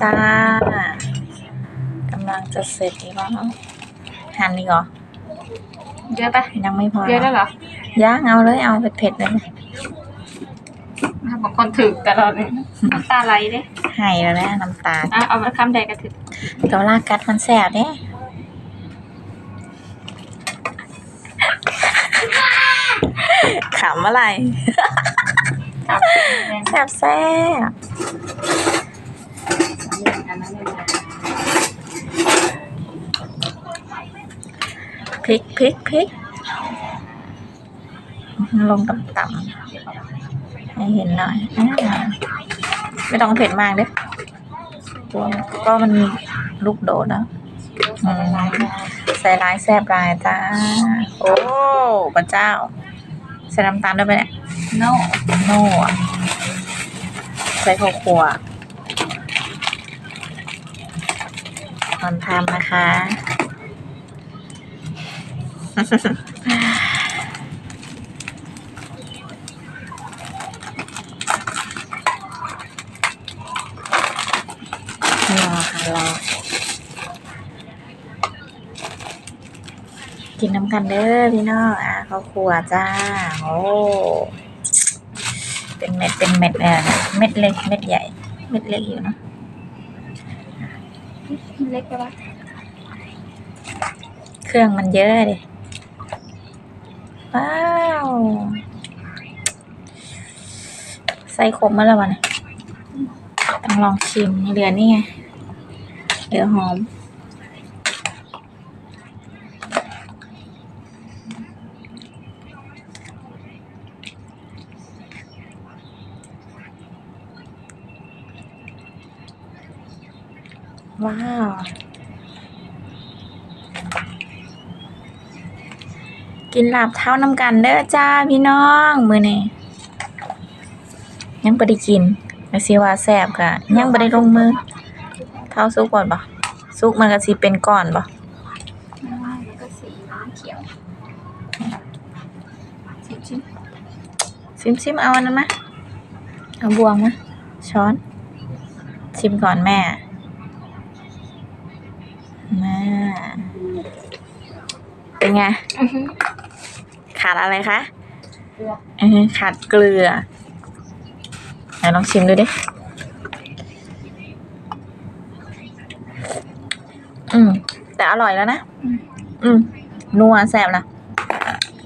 จ้ากำลังจะเสร็จอีกแล้วหั่นอีกเหรอเยอะปะยังไม่พอเยอะแล้วเหรอย่างเอาเลยเอาเผ็ดๆเลยบางคนถึกตลอดเลยน้ำตาไหลเด้ให้แล้วนะน้ำตาลอะเอามาคำใดก็ถึกแต่ว่าลากกัดมันแสบเนี่ยขำอะไรครับ แซ่บแซ่บพริกพริกพริกลงต่ำๆให้เห็นหน่อยอ่าไม่ต้องเผ็ดมากเด้ตัวก็มันมีลูกโดดนะอืมใส่ร้ายแซ่บรายจ้า โอ้พระเจ้า ใส่น้ำตาลด้วยไหมเนี่ยโน่โน่อะ ใส่ข้าวคั่วตอนทำนะคะ รอค่ะรอกินน้ำกันเด้อพี่น้องอะข้าวคั่วจ้า โอ้ เป็นเม็ดเป็นเม็ดเออเม็ดเล็กเม็ดใหญ่ เม็ดเล็กอยู่เนอะเล็กไปปะเครื่องมันเยอะดิว้าวใส่ขมมาแล้ววะเนี่ยต้องลองชิมเหลือนี่ไงเหลือหอม ว้าว กินลาบเท้าน้ำกันเด้อจ้าพี่น้องมือนี่ยังไม่ได้กินไม่สิว่าแซ่บกะยังไม่ได้ลงมือ เท้าซุกก่อนปะซุกมันก็สิเป็นก้อนปะแล้วก็สีน้ำเขียวชิมชิมซิมซิมเอาอันนั้นมาเอาบวงมาช้อน ชิมก่อนแม่ มาเป็นไง อือหือขาดอะไรคะเกลือ อือฮึขาดเกลือไหนลองชิมดูดิ อืม แต่อร่อยแล้วนะ อืม นัวแซ่บนะ